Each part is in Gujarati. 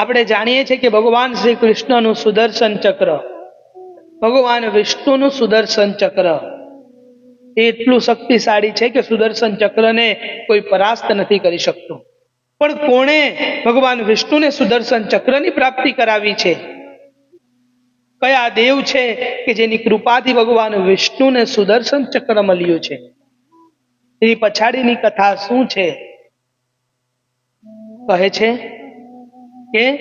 આપણે જાણીએ છીએ કે ભગવાન શ્રી કૃષ્ણનું સુદર્શન ચક્ર. ભગવાન વિષ્ણુનું સુદર્શન ચક્ર. એ એટલું શક્તિશાળી છે કે સુદર્શન ચક્રને કોઈ પરાસ્ત નથી કરી શકતું. પણ કોણે ભગવાન વિષ્ણુને સુદર્શન ચક્રની પ્રાપ્તિ કરાવી છે? કયા દેવ છે કે જેની કૃપાથી ભગવાન વિષ્ણુને સુદર્શન ચક્ર મળ્યું છે? એની પછાડીની કથા શું છે? કહે છે કે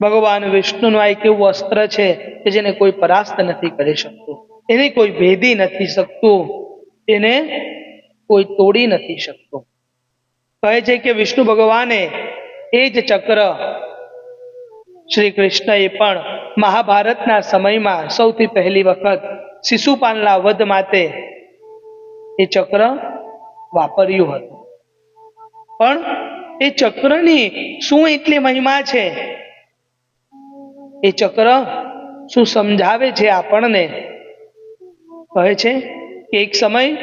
ભગવાન વિષ્ણુનું આ એક એવું અસ્ત્ર છે કે જેને કોઈ પરાસ્ત નથી કરી શકતું. એને કોઈ ભેદી નથી શકતું. એને કોઈ તોડી નથી શકતું. કહે છે કે વિષ્ણુ ભગવાને એ જ ચક્ર શ્રી કૃષ્ણએ પણ મહાભારતના સમયમાં સૌથી પહેલી વખત શિશુપાલના વધ માટે એ ચક્ર વાપર્યું હતું. પણ એ ચક્રની શું એટલી મહિમા છે? એ ચક્ર શું સમજાવે છે આપણને? કહે છે કે એક સમય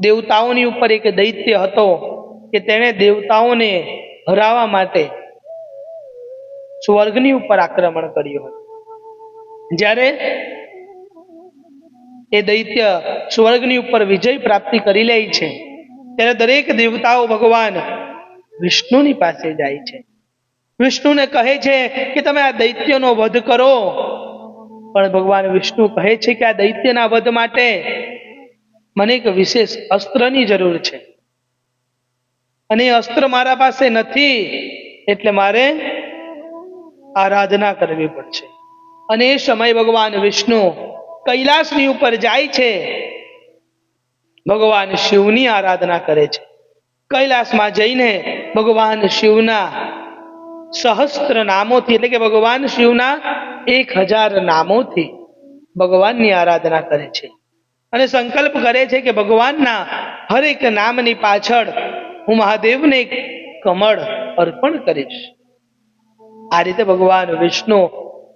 દેવતાઓની ઉપર એક દૈત્ય હતો કે તેણે દેવતાઓને હરાવવા માટે સ્વર્ગની ઉપર આક્રમણ કર્યું જ્યારે એ દૈત્ય સ્વર્ગની ઉપર વિજય પ્રાપ્તિ કરી લે છે ત્યારે દરેક દેવતાઓ ભગવાન વિષ્ણુની પાસે જાય છે. વિષ્ણુને કહે છે કે તમે આ દૈત્યનો વધ કરો. પણ ભગવાન વિષ્ણુ કહે છે કે આ દૈત્યના વધ માટે મને એક વિશેષ અસ્ત્રની જરૂર છે. અને અસ્ત્ર મારા પાસે નથી, એટલે મારે આરાધના કરવી પડશે. અને એ સમય ભગવાન વિષ્ણુ કૈલાસની ઉપર જાય છે. ભગવાન શિવની આરાધના કરે છે. કૈલાસમાં જઈને ભગવાન શિવના સહસ્ત્ર નામોથી, એટલે કે ભગવાન શિવના એક હજાર નામોથી ભગવાનની આરાધના કરે છે. અને સંકલ્પ કરે છે કે ભગવાનના હરેક નામની પાછળ હું મહાદેવને કમળ અર્પણ કરીશ. આ રીતે ભગવાન વિષ્ણુ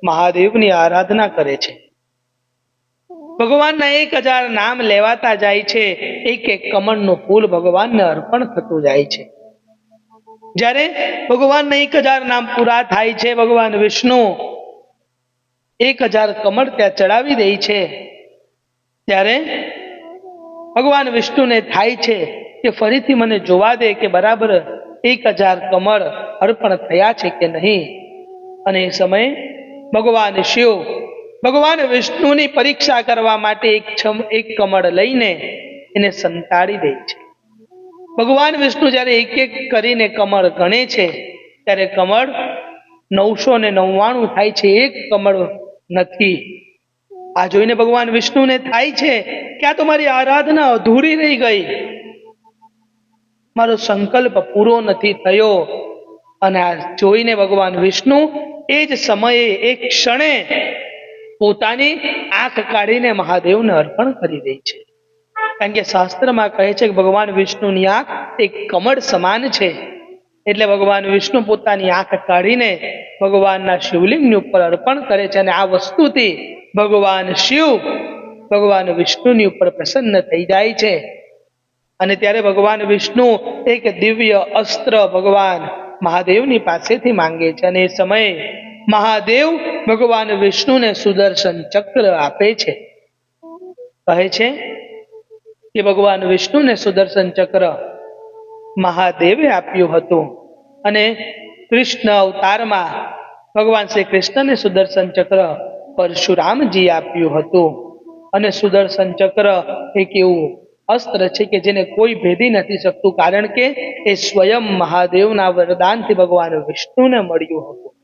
મહાદેવની આરાધના કરે છે. ભગવાનના એક હજાર નામ લેવાતા જાય છે. એક એક કમળનું ફૂલ ભગવાનને અર્પણ થતું જાય છે. જ્યારે ભગવાનના એક હજાર નામ પૂરા થાય છે, ભગવાન વિષ્ણુ એક હજાર કમળ ત્યાં ચડાવી દે છે. ત્યારે ભગવાન વિષ્ણુને થાય છે કે ફરીથી મને જોવા દે કે બરાબર એક હજાર કમળ અર્પણ થયા છે કે નહીં. અને એ સમયે ભગવાન શિવ ભગવાન વિષ્ણુની પરીક્ષા કરવા માટે એક છમ, એક કમળ લઈને એને સંતાડી દે છે. ભગવાન વિષ્ણુ જ્યારે એક એક કરીને કમળ ગણે છે, ત્યારે કમળ નવસો ને નવ્વાણું થાય છે, એક કમળ નથી. આ જોઈને ભગવાન વિષ્ણુને થાય છે કે આ તો મારી આરાધના અધૂરી રહી ગઈ. મારો સંકલ્પ પૂરો નથી થયો. અને આ જોઈને ભગવાન વિષ્ણુ એ જ સમયે, એક ક્ષણે પોતાની આંખ કાઢીને મહાદેવને અર્પણ કરી દે છે. કારણ કે શાસ્ત્રમાં કહે છે કે ભગવાન વિષ્ણુની આંખ એક કમળ સમાન છે. એટલે ભગવાન વિષ્ણુ પોતાની આંખ કાઢીને ભગવાનના શિવલિંગની ઉપર અર્પણ કરે છે અને આ વસ્તુથી ભગવાન શિવ ભગવાન વિષ્ણુની ઉપર પ્રસન્ન થઈ જાય છે. અને ત્યારે ભગવાન વિષ્ણુ એક દિવ્ય અસ્ત્ર ભગવાન મહાદેવની પાસેથી માંગે છે અને એ સમયે મહાદેવ ભગવાન વિષ્ણુને સુદર્શન ચક્ર આપે છે. કહે છે કે ભગવાન વિષ્ણુને સુદર્શન ચક્ર મહાદેવે આપ્યું હતું અને કૃષ્ણ અવતારમાં ભગવાન શ્રી કૃષ્ણને સુદર્શન ચક્ર પરશુરામજી આપ્યું હતું. અને સુદર્શન ચક્ર એક એવું અસ્ત્ર છે કે જેને કોઈ ભેદી નથી શકતું, કારણ કે એ સ્વયં મહાદેવના વરદાનથી ભગવાન વિષ્ણુને મળ્યું હતું.